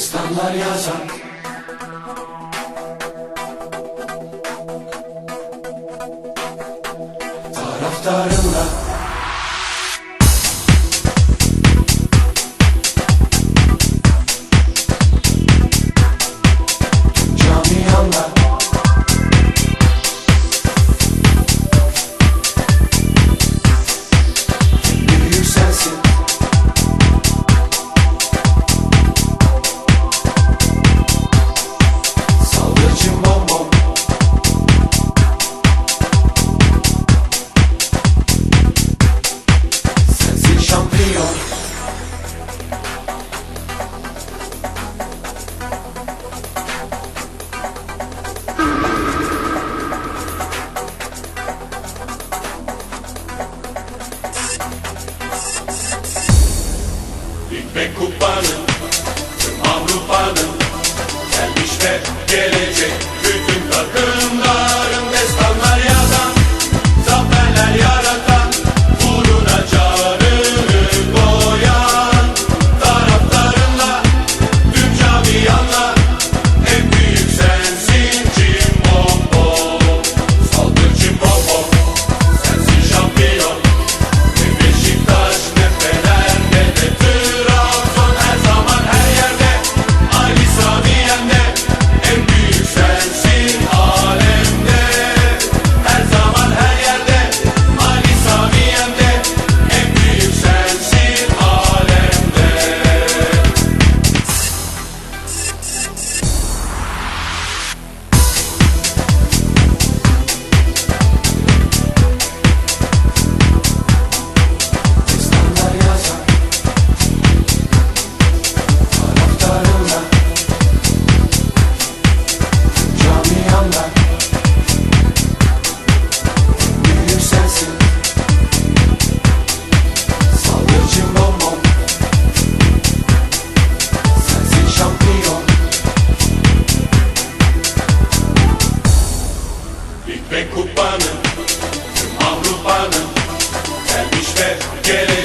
destanlar yazak Taraftarımla ve kupanın, tüm Avrupa'nın gelmiş ve gelecek. Avrupa'nın, Avrupa'nın gelmiş ve gelecek.